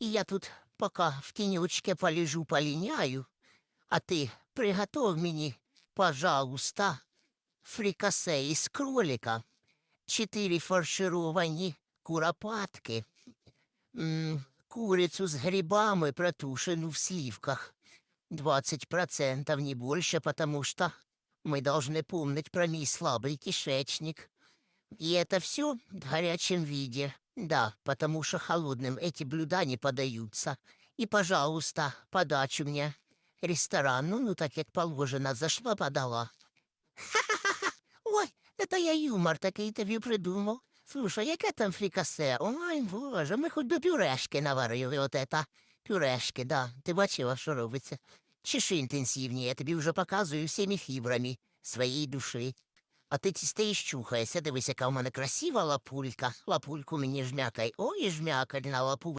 И я тут пока в тенечке полежу, полиняю, а ты приготовь мне, пожалуйста, фрикасе из кролика, четыре фаршировані куропатки, м, курицу с грибами, протушену в сливках. 20% не больше, потому что мы должны помнить про мой слабый кишечник. И это все в горячем виде. Да, потому что холодным эти блюда не подаются. И, пожалуйста, подачу мне. Ресторанну, ну так як положено, зашла подала. Ха-ха-ха! Ой, это я юмор такий тобі придумав. Слушай, яке там фрикасе? Ой, боже, ми хоч би пюрешки наварили, от это. Пюрешки, да. Ти бачила, що робиться? Чеши інтенсивніше, я тобі вже показую всіми фібрами своєї душі. А ти стоїш чухаєшся, дивись, яка в мене красива лапулька. Лапульку мені жмякай. Ой, жмякай на лапульку.